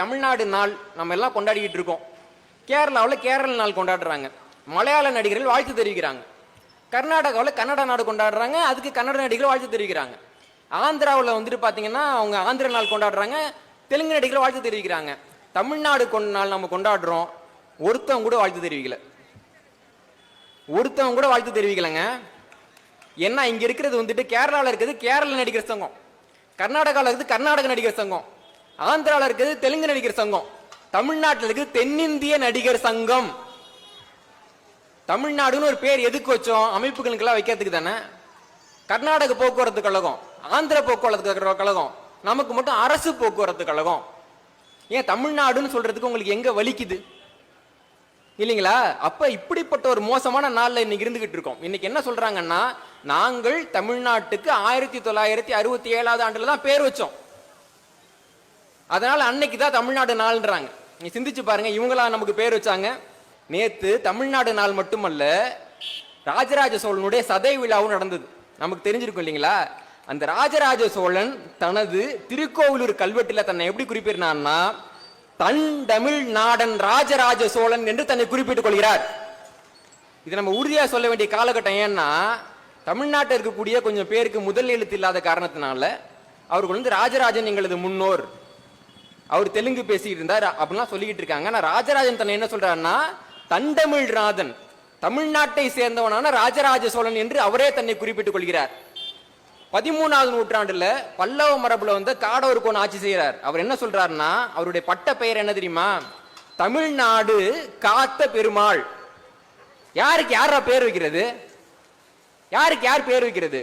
தமிழ்நாடு நாள் நம்ம எல்லாம் கொண்டாடிக்கிட்டு இருக்கோம். கேரளாவில் கேரள நாள் கொண்டாடுறாங்க. மலையாள நடிகர்கள் வாழ்த்து தெரிவிக்கிறாங்க. கர்நாடகாவில் கன்னட நாடு கொண்டாடுறாங்க. அதுக்கு கன்னட நடிகர்கள் வாழ்த்து தெரிவிக்கிறாங்க. ஆந்திராவில் வந்துட்டு பார்த்தீங்கன்னா அவங்க ஆந்திர நாள் கொண்டாடுறாங்க. தெலுங்கு நடிகர்கள் வாழ்த்து தெரிவிக்கிறாங்க. தமிழ்நாடு கொண்ட நாள் நம்ம கொண்டாடுறோம். ஒருத்தவங்க கூட வாழ்த்து தெரிவிக்கல. ஒருத்தவங்க கூட வாழ்த்து தெரிவிக்கலைங்க. ஏன்னா இங்கே இருக்கிறது வந்துட்டு கேரளாவில் இருக்கிறது கேரள நடிகர் சங்கம். கர்நாடகாவில் இருக்குது கர்நாடக நடிகர் சங்கம். ஆந்திராவில் இருக்கிறது தெலுங்கு நடிகர் சங்கம். தமிழ்நாட்டில் இருக்குது தென்னிந்திய நடிகர் சங்கம். தமிழ்நாடுன்னு ஒரு பேர் எதுக்கு வச்சோம்? அமைப்புகளுக்கெல்லாம் வைக்கிறதுக்கு தானே? கர்நாடக போக்குவரத்து கழகம் ஆந்திர போக்குவரத்து கழகம் நமக்கு மட்டும் அரசு போக்குவரத்து கழகம். ஏன் தமிழ்நாடுன்னு சொல்றதுக்கு உங்களுக்கு எங்க வலிக்குது? இல்லைங்களா? அப்ப இப்படிப்பட்ட ஒரு மோசமான நாள்ல இன்னைக்கு இருந்துகிட்டு இருக்கோம். இன்னைக்கு என்ன சொல்றாங்கன்னா நாங்கள் தமிழ்நாட்டுக்கு ஆயிரத்தி தொள்ளாயிரத்தி அறுபத்தி ஏழாவது ஆண்டுல தான் பேர் வச்சோம். அதனால் அன்னைக்கு தான் தமிழ்நாடு நாள்ன்றாங்க. நீ சிந்திச்சு பாருங்க இவங்களா நமக்கு பேர் வச்சாங்க. நேற்று தமிழ்நாடு நாள் மட்டுமல்ல ராஜராஜ சோழனுடைய சதை விழாவும் நடந்தது. நமக்கு தெரிஞ்சிருக்கும் இல்லைங்களா? அந்த ராஜராஜ சோழன் தனது திருக்கோவிலூர் கல்வெட்டில் தன்னை எப்படி குறிப்பிடுறான்னா தன் தமிழ் நாடன் ராஜராஜ சோழன் என்று தன்னை குறிப்பிட்டுக் கொள்கிறார். இது நம்ம உறுதியாக சொல்ல வேண்டிய காலகட்டம் ஏன்னா தமிழ்நாட்டில் இருக்கக்கூடிய கொஞ்சம் பேருக்கு முதல் எழுத்து இல்லாத காரணத்தினால அவர்கள் வந்து ராஜராஜன் எங்களது முன்னோர். அவர் தெலுங்கு பேசிக்கிட்டு இருந்தார் அப்படிலாம் சொல்லிக்கிட்டு இருக்காங்க. ஆனால் ராஜராஜன் தன்னை என்ன சொல்றாருன்னா தண்டமிழ் ராதன் தமிழ்நாட்டை சேர்ந்தவனான ராஜராஜ சோழன் என்று அவரே தன்னை குறிப்பிட்டுக் கொள்கிறார். பதிமூணாவது நூற்றாண்டுல பல்லவ மரபுல வந்து காடவர் கோன் ஆட்சி செய்கிறார். அவர் என்ன சொல்றாருன்னா அவருடைய பட்ட பெயர் என்ன தெரியுமா? தமிழ்நாடு காத்த பெருமாள். யாருக்கு யாரா பேர் வைக்கிறது? யாருக்கு யார் பேர் வைக்கிறது?